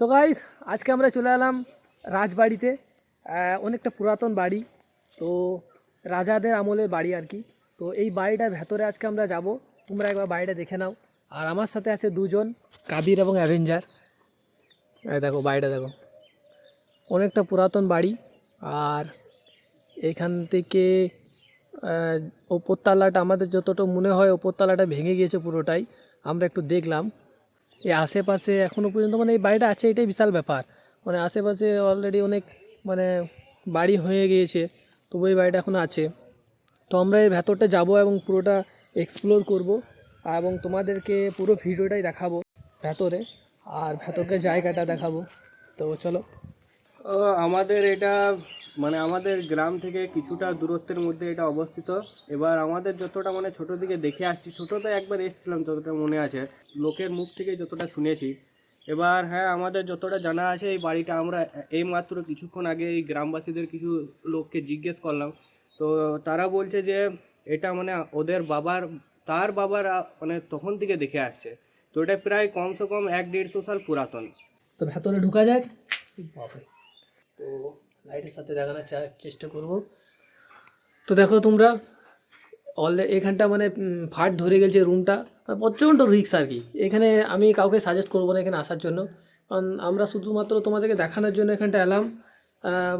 So guys আজকে আমরা চলে এলাম রাজবাড়িতে। অনেকটা পুরাতন বাড়ি। তো রাজাদের আমলের বাড়ি আর কি। তো এই বাড়িটার ভেতরে আজকে আমরা যাব। তোমরা একবার বাড়িটা দেখে নাও। আর আমার সাথে আছে দুজন কাবির এবং অ্যাভেঞ্জার। দেখো, বাড়িটা দেখো। অনেকটা পুরাতন বাড়ি। আর এখান থেকে ওপরতলাটা আমাদের যতটা মনে হয়, ওপরতলাটা ভেঙে গিয়েছে পুরোটাই। আমরা একটু দেখলাম। এই আশেপাশে এখনও পর্যন্ত মানে এই বাড়িটা আছে, এটাই বিশাল ব্যাপার। মানে আশেপাশে অলরেডি অনেক মানে বাড়ি হয়ে গিয়েছে, তবু এই বাড়িটা এখনও আছে। তো আমরা এর ভেতরটা যাব এবং পুরোটা এক্সপ্লোর করব এবং তোমাদেরকে পুরো ভিডিওটাই দেখাবো ভেতরে আর ভেতরকার জায়গাটা দেখাবো। তো চলো। আমাদের এটা মানে আমাদের গ্রাম থেকে কিছুটা দূরত্বের মধ্যে এটা অবস্থিত। এবার আমাদের যতটা মানে ছোট দিকে দেখে আসছি ছোটতে একবার এসেছিলাম যতটা মনে আছে লোকের মুখ থেকে যতটা শুনেছি। এবার হ্যাঁ আমাদের যতটা জানা আছে এই বাড়িটা আমরা এই মাত্র কিছুক্ষণ আগে এই গ্রামবাসীদের কিছু লোককে জিজ্ঞেস করলাম। তো তারা বলছে যে এটা মানে ওদের বাবার তার বাবার মানে তখন থেকে দেখে আসছে। তো এটা প্রায় কমসে কম এক দেড়শো সাল পুরাতন। তো ভেতরে ঢুকা যাক। বাপরে। তো লাইটের সাথে দেখানোর চেষ্টা করব। তো দেখো তোমরা অলরেডি এখানটা মানে ফাট ধরে গেছে রুমটা প্রচণ্ড রিক্স আর কি। এখানে আমি কাউকে সাজেস্ট করব না এখানে আসার জন্য। কারণ আমরা শুধুমাত্র তোমাদেরকে দেখানোর জন্য এখানটা এলাম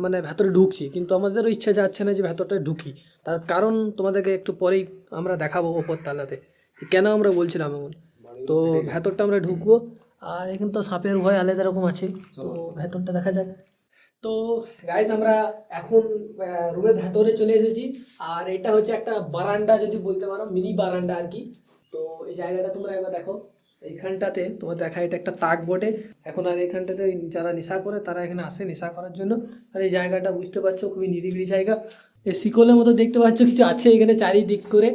মানে ভেতরে ঢুকছি। কিন্তু আমাদেরও ইচ্ছা যাচ্ছে না যে ভেতরটায় ঢুকি। তার কারণ তোমাদেরকে একটু পরেই আমরা দেখাবো ওপর তালাতে কেন আমরা বলছিলাম এমন? তো ভেতরটা আমরা ঢুকবো। আর এখানে তো সাপের ভয় আলাদা রকম আছে। তো ভেতরটা দেখা যাক। তো গাইজ আমরা এখন রুমের ভেতরে চলে এসেছি। আর এটা হচ্ছে একটা বারান্দা, যদি বলতে পারো মিনি বারান্দা আর কি। তো এই জায়গাটা তোমরা একবার দেখো। এইখানটাতে তোমার দেখা, এটা একটা তাক বটে। এখন আর এইখানটাতে যারা নেশা করে, তারা এখানে আসে নেশা করার জন্য। আর এই জায়গাটা বুঝতে পারছ, খুবই নিরিবিলি জায়গা। এই শিকলের মতো দেখতে পাচ্ছ, কিছু আছে এখানে চারিদিক করে।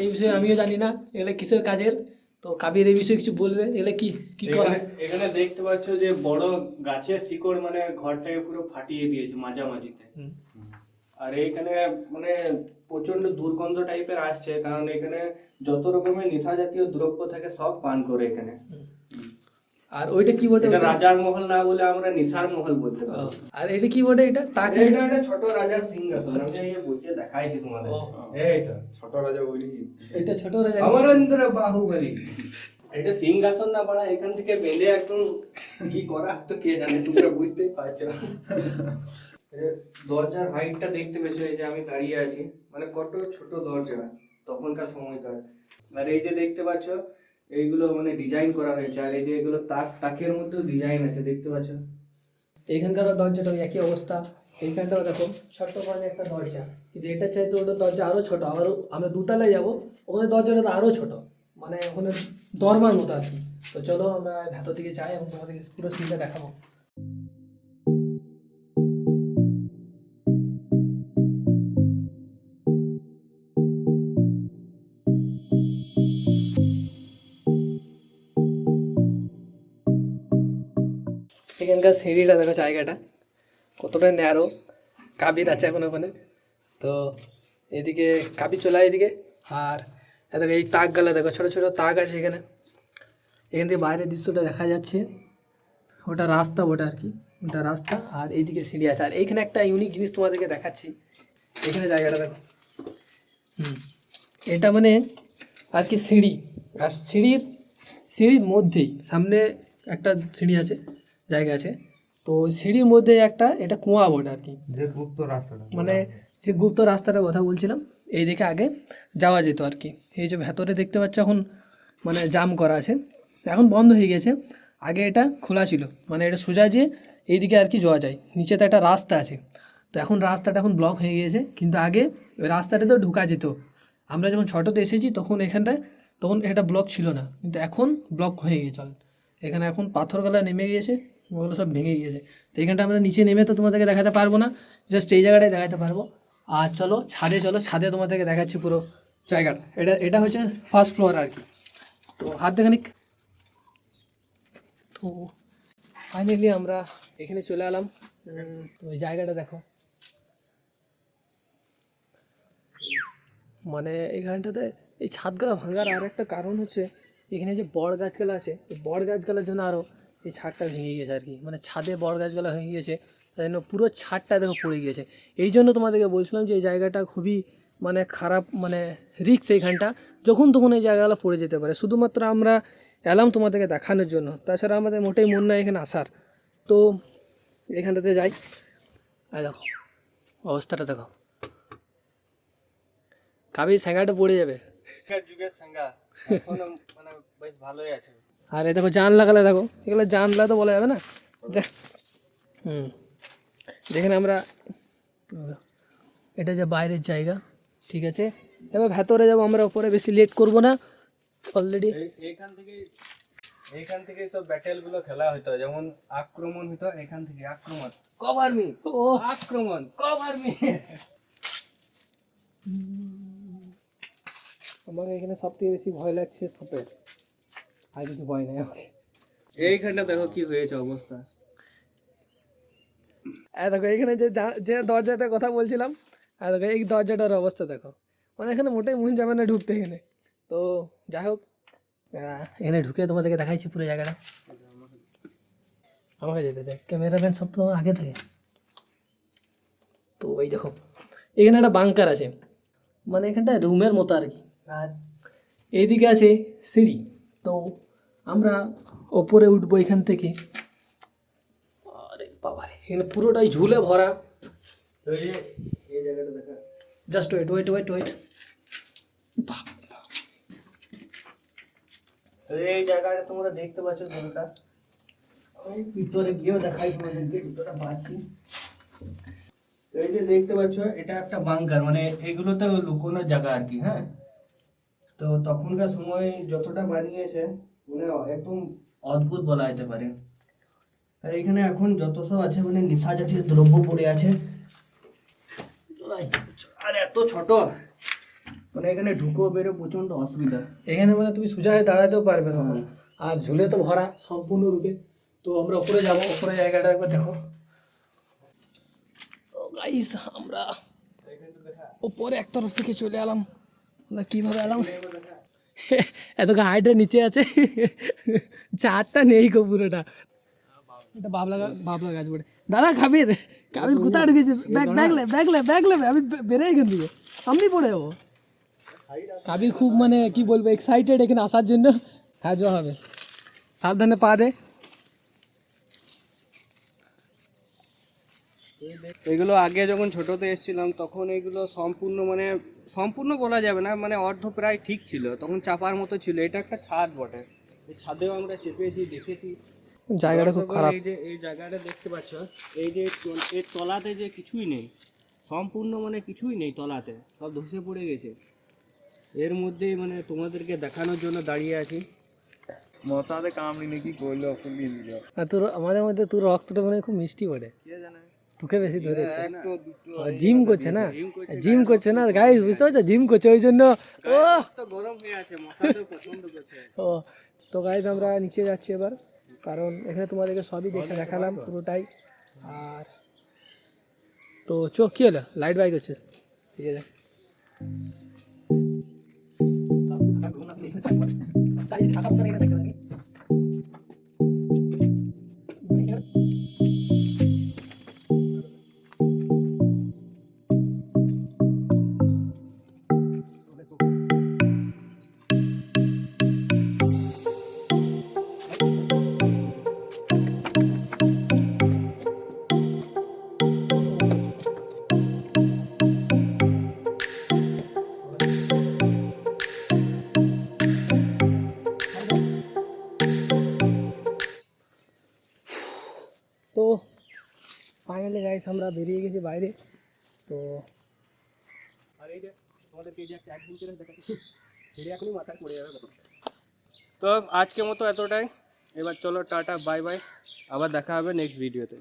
এই বিষয়ে আমিও জানি না, এগুলো কিসের কাজের? তো কাবির এই বিষয়ে কিছু বলবে? এগুলো কি কি করে? এখানে দেখতে পাচ্ছ যে বড় গাছের শিকড় মানে ঘরটাকে পুরো ফাটিয়ে দিয়েছে মাঝামাঝিতে। আর এইখানে মানে প্রচণ্ড দুর্গন্ধ টাইপের আসছে কারণ এখানে যত রকমের নেশা জাতীয় দ্রব্য থাকে সব পান করে এখানে। আর ওইটা কি বটে এটা রাজার মহল না বলে আমরা নিশার মহল বলতে পারি। আর এটা কি বটে এটা? তাক এটা একটা ছোট রাজার সিংহাসন। আমি এই বসে দেখাইছি তোমাদের। এইটা ছোট রাজা বলি এটা ছোট রাজা অমরেন্দ্র বাহুবলী। এটা সিংহাসন না পারা এখান থেকে বেঁধে একদম কি করা তো কে জানে তোমরা বুঝতেই পারছ। দরজার হাইটটা দেখতে পেয়েছ এই যে আমি দাঁড়িয়ে আছি। মানে কত ছোট দরজা তখনকার সময়কার। আর এই যে দেখতে পাচ্ছ এইগুলো মানে ডিজাইন করা হয়েছে, আর এই যে এগুলো তাক, তাকের মধ্যেও ডিজাইন আছে, দেখতে পাচ্ছ? এখানকার দরজাটা একই অবস্থা। এইখানটাও দেখো, ছোট্ট মানে একটা দরজা। কিন্তু এটা চাইতে ওটা দরজা আরও ছোট। আবার আমরা দুতলায় যাব, ওখানে দরজাটা আরও ছোট। মানে ওখানে দরমার মতো আর কি। তো চলো আমরা ভেতর দিকে যাই এবং তোমাদেরকে পুরো সিনটা দেখাবো। এখানকার সিঁড়িটা দেখো জায়গাটা। কতটা ন্যারো কাবির আছে এখন ওখানে। তো এদিকে কাবির চলে এদিকে। আর দেখো, এই তাকগুলো দেখো, ছোটো ছোটো তাক আছে এখানে। এখান থেকে বাইরের দৃশ্যটা দেখা যাচ্ছে। ওটা রাস্তা ওটা আর কি। ওটা রাস্তা। আর এইদিকে সিঁড়ি আছে। আর এইখানে একটা ইউনিক জিনিস তোমাদেরকে দেখাচ্ছি। এখানে জায়গাটা দেখো। হুম। এটা মানে আর কি সিঁড়ি। আর সিঁড়ির সিঁড়ির মধ্যেই সামনে একটা সিঁড়ি আছে। জায়গা আছে। তো সিঁড়ির মধ্যে একটা এটা কুয়া বোর্ড আর কি। যে গুপ্ত রাস্তাটা। মানে যে গুপ্ত রাস্তাটার কথা বলছিলাম এই দিকে আগে যাওয়া যেত আর কি। এই যে ভেতরে দেখতে পাচ্ছ এখন মানে জাম করা আছে। এখন বন্ধ হয়ে গেছে। আগে এটা খোলা ছিল। মানে এটা সোজা যে এইদিকে আর কি যাওয়া যায়। নিচেতে একটা রাস্তা আছে। তো এখন রাস্তাটা এখন ব্লক হয়ে গিয়েছে। কিন্তু আগে ওই রাস্তাটা তো ঢুকা যেত। আমরা যখন ছোটোতে এসেছি তখন এখানটায় তখন এটা ব্লক ছিল না। কিন্তু এখন ব্লক হয়ে গিয়েছে চল এখানে এখন পাথরগুলো নেমে গিয়েছে। ওগুলো সব ভেঙে গিয়েছে। তো এখানটা আমরা নিচে নেমে তো তোমাদেরকে দেখাতে পারব না জাস্ট এই জায়গাটাই দেখাতে পারব। আর চলো, ছাদে চলো, ছাদে তোমাদেরকে দেখাচ্ছি পুরো জায়গাটা। এটা এটা হচ্ছে ফার্স্ট ফ্লোর আর কি। তো হাত দেখানিক। তো ফাইনালি আমরা এখানে চলে এলাম। ওই জায়গাটা দেখো। মানে এখানটাতে এই ছাদগুলো ভাঙার আর একটা কারণ হচ্ছে, এখানে যে বড় গাছগুলো আছে বড় গাছগুলোর জন্য আরও এই ছাদটা ভেঙে গেছে আর কি। মানে ছাদে বড় গাছগুলো ভেঙে গেছে তাই জন্য পুরো ছাদটা দেখো পড়ে গিয়েছে। এই জন্য তোমাদেরকে বলছিলাম যে এই জায়গাটা খুবই মানে খারাপ মানে রিক্স এইখানটা, যখন তখন এই জায়গাগুলো পড়ে যেতে পারে। শুধুমাত্র আমরা এলাম তোমাদেরকে দেখানোর জন্য, তাছাড়া আমাদের মোটেই মন নয় এখানে আসার। তো এখানটাতে যাই। আর দেখো, অবস্থাটা দেখো। কাবি স্যাঙ্গাটা পড়ে যাবে। যুগের সাঙ্গা মানে বেশ ভালোই আছে। আর এই দেখো জান লাগালে দেখো এগুলো জানলা তো বলা যাবে না। যা। হুম। যেখানে আমরা এটা যে বাইরের জায়গা ঠিক আছে? এবার ভেতরে যাব আমরা ওপরে বেশি লেট করব না। অলরেডি এইখান থেকে এইখান থেকে সব ব্যাটেলগুলো খেলা হতো যেমন আক্রমণ হতো এখান থেকে আক্রমণ। কভার মি ও। আক্রমণ! কভার মি আমার এখানে সব থেকে বেশি ভয় লাগছে সাপের। আর কিছু ভয় নেই আমাকে। এইখানটা দেখো কি হয়েছে অবস্থা। আর দেখো এখানে যে যে দরজাটার কথা বলছিলাম আর দেখো এই দরজাটার অবস্থা দেখো। মানে এখানে মোটেই মন যাবে না ঢুকতে এখানে। তো যাই হোক এখানে ঢুকে তোমাদেরকে দেখাইছি পুরো জায়গাটা। আমাকে যেতে দেখ ক্যামেরাম্যান সব তো আগে থেকে। তো ওই দেখো এখানে একটা বাংকার আছে। মানে এখানটা রুমের মতো আর কি। আর এইদিকে আছে সিঁড়ি। তো আমরা ওপরে উঠবো এখান থেকে। আরে বাবারে, এখানে পুরোটাই ঝুলে ভরা। Just wait wait wait wait এই জায়গাটা তোমরা দেখতে পাচ্ছ গিয়েও দেখাই দেখতে এটা একটা মানে এগুলো তো লুকোনোর জায়গা আর কি হ্যাঁ? তো তখনকার সময় যতটা বানিয়েছে মানে একদম অদ্ভুত বলা যেতে পারে। আর এখানে এখন যত সব আছে মানে নেশা জাতীয় দ্রব্য পড়ে আছে। আর এত ছোট। মানে এখানে ঢুকো বেরো প্রচণ্ড অসুবিধা। এখানে মানে তুমি সোজা হয়ে দাঁড়াতেও পারবে না আর ঝুলে তো ভরা সম্পূর্ণরূপে। তো আমরা উপরে যাব উপরে জায়গাটা একবার দেখো। গাইস আমরা উপরে এক তরফ থেকে চলে এলাম। আমরা কীভাবে এলাম? এত হাইটটা নিচে আছে। চারটা নেই গো পুরোটা। এটা বাবলা বাবলা গাছ বলে দাদা খাবি খাবির কাবিল কোথায় গেছে ব্যাগ ব্যাগ লে ব্যাগ লে ব্যাগ লে আমি বে- বেরোই এখান থেকে। সামনেই পড়ে ও। কাবিল খুব মানে কি বলব এক্সাইটেড এখানে আসার জন্য। হ্যাঁ হবে। সাবধানে পা দে। এগুলো আগে যখন ছোটতে এসেছিলাম তখন এগুলো সম্পূর্ণ মানে সম্পূর্ণ বলা যাবে না মানে অর্ধ প্রায় ঠিক ছিল তখন চাপার মতো ছিল এটা একটা ছাদ বটে। এই ছাদেও আমরা চেপেছি দেখেছি। জায়গাটা খুব খারাপ। এই যে এই জায়গাটা দেখতে পাচ্ছ এই যে এর তলাতে যে কিছুই নেই সম্পূর্ণ মানে কিছুই নেই তলাতে সব ধসে পড়ে গেছে। এর মধ্যেই মানে তোমাদেরকে দেখানোর জন্য দাঁড়িয়ে আছি। মশাতে কামড়ি নাকি করল ফুলিয়ে দিল আর তোর আমাদের মধ্যে তোর রক্তটা মানে খুব মিষ্টি বটে। কে জানে? তোকে বেশি ধরেছে। জিম করছে না? জিম করছে না। গাইস বুঝতে পারছ? জিম করছে ওই জন্য। ও! তো গরম হয়ে আছে ও তো গাইজ আমরা নিচে যাচ্ছি এবার। কারণ এখানে তোমাদেরকে সবই দেখে দেখালাম পুরোটাই। আর তো চো কী হলো? লাইট বাই করছিস। ঠিক আছে তো ফাইনালি গাইস আমরা বেরিয়ে গেছি বাইরে তো আর এই যে তোমাদেরকে এই যে একটা অ্যাডভেঞ্চারাস দেখাচ্ছি ছেড়ে এখনই মাথায় পড়ে যাবে তখন। তো আজকের মতো এতটাই এবার চলো টাটা বাই বাই আবার দেখা হবে নেক্সট ভিডিওতে